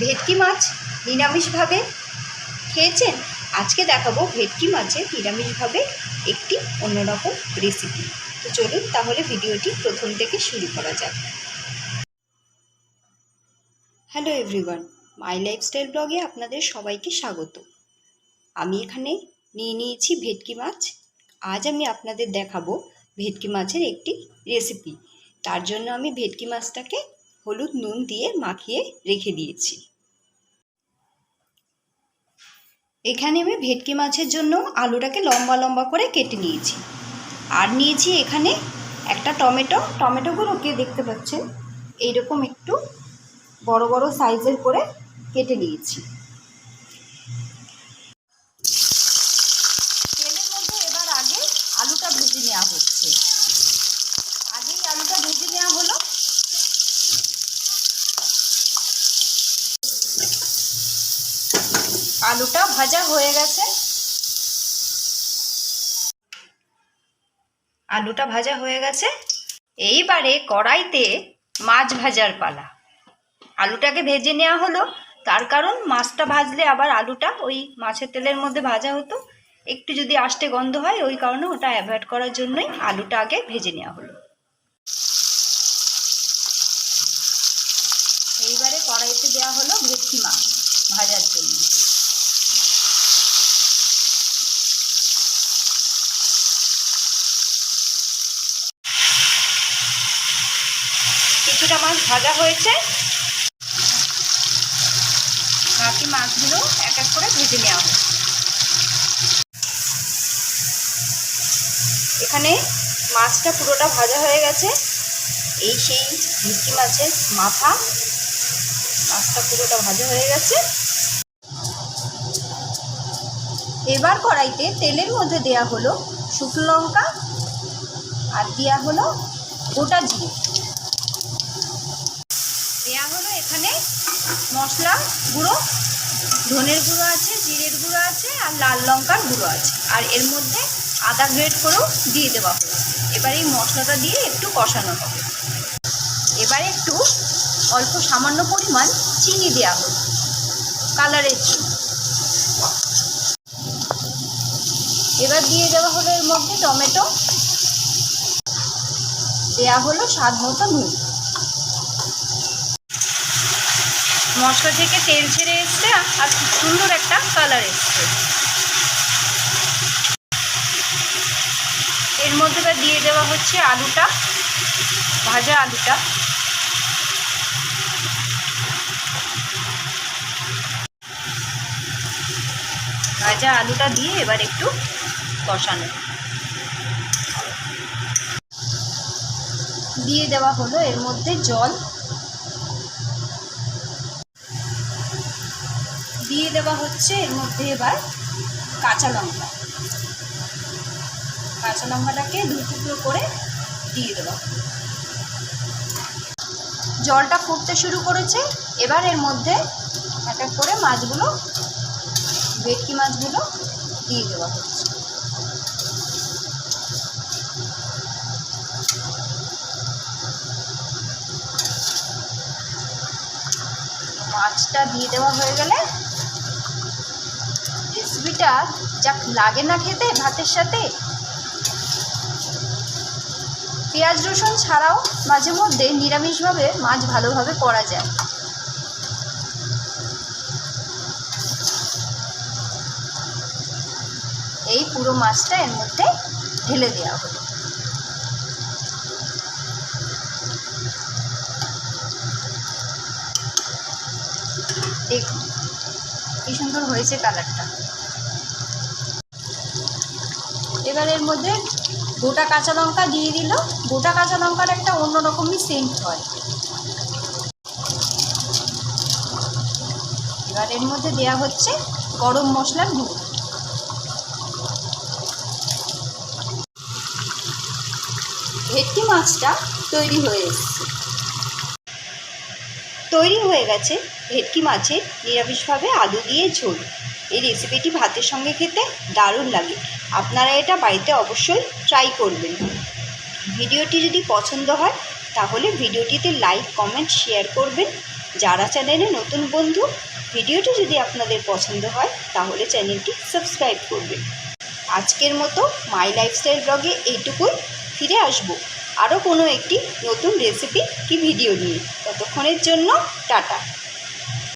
ভেটকি মাছ নিরামিষভাবে খেয়েছেন? আজকে দেখাবো ভেটকি মাছের নিরামিষভাবে একটি অন্যরকম রেসিপি তো চলুন তাহলে ভিডিওটি প্রথম থেকে শুরু করা যাক। হ্যালো এভরিওয়ান মাই লাইফস্টাইল ব্লগে আপনাদের সবাইকে স্বাগত। আমি এখানে নিয়ে নিয়েছি ভেটকি মাছ। আজ আমি আপনাদের দেখাবো ভেটকি মাছের একটি রেসিপি তার জন্য আমি ভেটকি মাছটাকে হলুদ নুন দিয়ে মাখিয়ে রেখে দিয়েছি। এখানে আমি ভেটকি মাছের জন্য আলুটাকে লম্বা লম্বা করে কেটে নিয়েছি। আর নিয়েছি এখানে একটা টমেটো। টমেটোগুলোকে দেখতে পাচ্ছেন? এইরকম একটু বড় বড় সাইজের করে কেটে নিয়েছি তেলের মধ্যে এবার আগে আলুটা ভেজে নেওয়া হচ্ছে আগেই আলুটা ভেজে নেওয়া হলো আলুটা ভাজা হয়ে গেছে। আলুটা ভাজা হয়ে গেছে। এইবারে কড়াইতে মাছ ভাজার পালা। আলুটাকে ভেজে নেওয়া হলো। তার কারণ মাছটা ভাজলে আবার আলুটা ওই মাছের তেলের মধ্যে ভাজা হতো। একটু যদি আষ্টে গন্ধ হয়, ওই কারণে ওটা অ্যাভয়েড করার জন্যই আলুটা আগে ভেজে নেওয়া হলো। এইবারে কড়াইতে দেওয়া হলো ভেটকি মাছ ভাজার জন্য। কিছুটা মাছ ভাজা হয়েছে। বাকি মাছগুলো এক এক করে ভেজে নেওয়া হবে। এখানে মাছটা পুরোটা ভাজা হয়ে গেছে। এই সেই ভেটকি মাছের মাথা মাছটা পুরোটা ভাজা হয়ে গেছে। এবার কড়াইতে তেলের মধ্যে দেয়া হলো শুকনো লঙ্কা আর দেওয়া হলো গোটা জিরে দেওয়া হলো এখানে মশলা গুঁড়ো, ধনের গুঁড়ো আছে, জিরের গুঁড়ো আছে, আর লাল লঙ্কার গুঁড়ো আছে। আর এর মধ্যে আদা গ্রেড করেও দিয়ে দেওয়া হয়েছে। এবার এই মশলাটা দিয়ে একটু কষানো হবে। এবার একটু অল্প সামান্য পরিমাণ চিনি দেওয়া হলো কালারের জন্য এবার দিয়ে দেওয়া হলো এর মধ্যে টমেটো। দেওয়া হলো স্বাদ মতো নুন। মশলা থেকে তেল ছেড়ে এসছে আর খুব সুন্দর একটা কালার এসছে। এর মধ্যে দিয়ে দেওয়া হচ্ছে আলুটা, ভাজা আলুটা। ভাজা আলুটা দিয়ে এবার একটু কষানো। দিয়ে দেওয়া হলো এর মধ্যে জল। দিয়ে দেওয়া হচ্ছে, এর মধ্যে এবার কাঁচা লঙ্কা। কাঁচা লঙ্কাটাকে দু টুকরো করে দিয়ে দেওয়া জলটা ফুটতে শুরু করেছে, এবার এর মধ্যে এক এক করে মাছগুলো, ভেটকি মাছগুলো দিয়ে দেওয়া হচ্ছে। মাছটা দিয়ে দেওয়া হয়ে গেলে রেসিপিটা যা লাগে না খেতে, ভাতের সাথে। পেঁয়াজ রসুন ছাড়াও মাঝে মধ্যে নিরামিষভাবে মাছ ভালোভাবে করা যায়। এই পুরো মাছটা এর মধ্যে ঢেলে দেওয়া হলো। দেখুন, কি সুন্দর হয়েছে কালারটা এবার এর মধ্যে গোটা কাঁচা লঙ্কা দিয়ে দিল। গোটা কাঁচা লঙ্কার একটা অন্যরকমই সেন্ট হয়। এবার এর মধ্যে দেয়া হচ্ছে গরম মশলার গুঁড়ো। ভেটকি মাছটা তৈরি হয়ে এসছে। তৈরি হয়ে গেছে ভেটকি মাছের নিরামিষভাবে আলু দিয়ে ঝোল। এই রেসিপিটি ভাতের সঙ্গে খেতে দারুণ লাগে। আপনারা এটা বাড়িতে অবশ্যই ট্রাই করবেন। ভিডিওটি যদি পছন্দ হয়, তাহলে ভিডিওটিতে লাইক কমেন্ট শেয়ার করবেন। যারা চ্যানেলে নতুন বন্ধু, ভিডিওটি যদি আপনাদের পছন্দ হয়, তাহলে চ্যানেলটি সাবস্ক্রাইব করবেন। আজকের মতো মাই লাইফস্টাইল ব্লগে এইটুকুই। ফিরে আসব আরও কোনো একটি নতুন রেসিপি কি ভিডিও নিয়ে। ততক্ষণের জন্য টাটা।